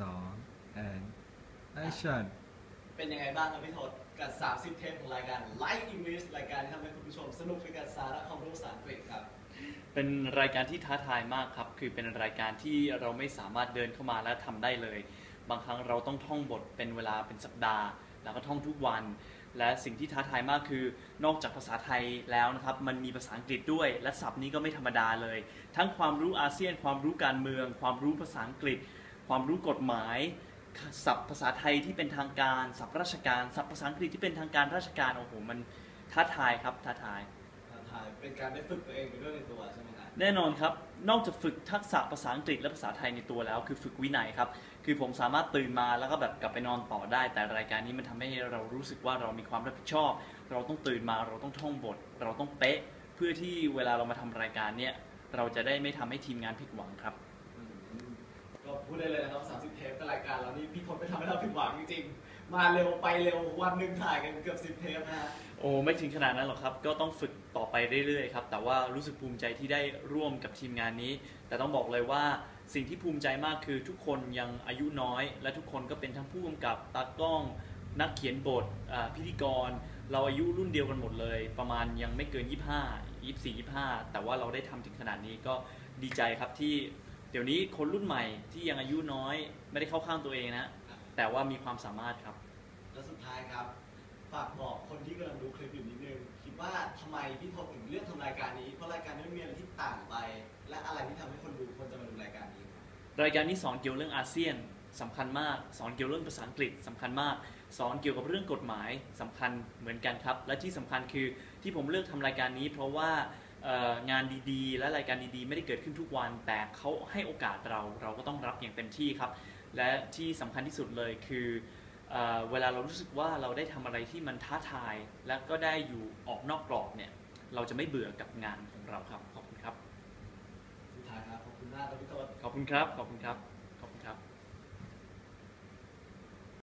สอง and action เป็นยังไงบ้างครับพี่ทศกับ 30 เทปของรายการ Live English รายการที่ทำให้คุณผู้ชมสนุกไปกับสาระความรู้ภาษาอังกฤษครับ เป็นรายการที่ท้าทายมากครับ คือเป็นรายการที่เราไม่สามารถเดินเข้ามาและทำได้เลย บางครั้งเราต้องท่องบทเป็นเวลาเป็นสัปดาห์ แล้วก็ท่องทุกวัน และสิ่งที่ท้าทายมากคือนอกจากภาษาไทยแล้วนะครับ มันมีภาษาอังกฤษด้วย และศัพท์นี้ก็ไม่ธรรมดาเลย ทั้งความรู้อาเซียน ความรู้การเมือง ความรู้ภาษาอังกฤษ ความรู้กฎหมายศัพท์ภาษาไทยที่เป็นทางการศัพท์ราชการศัพท์ภาษาอังกฤษที่เป็นทางการราชการโอ้โหมันท้าทายครับท้าทายท้าทายเป็นการได้ฝึกตัวเองไปด้วยในตัวใช่ไหมครับแน่นอนครับนอกจากฝึกทักษะภาษาอังกฤษและภาษาไทยในตัวแล้ว คือฝึกวินัยครับคือผมสามารถตื่นมาแล้วก็แบบกลับไปนอนต่อได้ แต่รายการนี้มันทำให้เรารู้สึกว่าเรามีความรับผิดชอบ เราต้องตื่นมาเราต้องท่องบท เราต้องเป๊ะ เพื่อที่เวลาเรามาทำรายการเนี่ยเราจะได้ไม่ทำให้ทีมงานผิดหวังครับอืม ก็พูดได้เลยนะครับ30 เทปกับรายการเรานี่พี่ทศไม่ทำให้เราผิดหวังจริงๆ มาเร็วไปเร็ววันหนึ่งถ่ายกันเกือบ 10 เทปนะฮะโอ้ไม่ถึงขนาดนั้นหรอกครับ ก็ต้องฝึกต่อไปเรื่อยๆครับ แต่ว่ารู้สึกภูมิใจที่ได้ร่วมกับทีมงานนี้ แต่ต้องบอกเลยว่าสิ่งที่ภูมิใจมากคือทุกคนยังอายุน้อย และทุกคนก็เป็นทั้งผู้กำกับตากล้อง นักเขียนบทอ่าพิธีกร เราอายุรุ่นเดียวกันหมดเลย ประมาณยังไม่เกิน 25 24 25 แต่ว่าเราได้ทำถึงขนาดนี้ก็ดีใจครับที่ เดี๋ยวนี้คนรุ่นใหม่ที่ยังอายุน้อยไม่ได้เข้าข้างตัวเองนะ แต่ว่ามีความสามารถครับ แล้วสุดท้ายครับ ฝากบอกคนที่กำลังดูคลิปอยู่นิดนึง คิดว่าทำไมพี่ทศถึงเลือกทำรายการนี้ เพราะรายการนี้มีอะไรที่ต่างไป และอะไรที่ทำให้คนดูคนจะมาดูรายการนี้ครับรายการนี้สอนเกี่ยวเรื่องอาเซียนสำคัญมาก สอนเกี่ยวเรื่องภาษาอังกฤษสำคัญมาก สอนเกี่ยวกับเรื่องกฎหมายสำคัญเหมือนกันครับ และที่สำคัญคือที่ผมเลือกทำรายการนี้ เพราะว่าเอ่อ งานดีๆ และรายการดีๆ ไม่ได้เกิดขึ้นทุกวัน แต่เขาให้โอกาสเราเราก็ต้องรับอย่างเต็มที่ครับ และที่สำคัญที่สุดเลยคือเอ่อเวลาเรารู้สึกว่าเราได้ทำอะไรที่มันท้าทาย และก็ได้อยู่ออกนอกกรอบเนี่ยเราจะไม่เบื่อกับงานของเราครับ ขอบคุณครับสุดท้ายครับ ขอบคุณมากครับพี่ทศขอบคุณครับขอบคุณครับ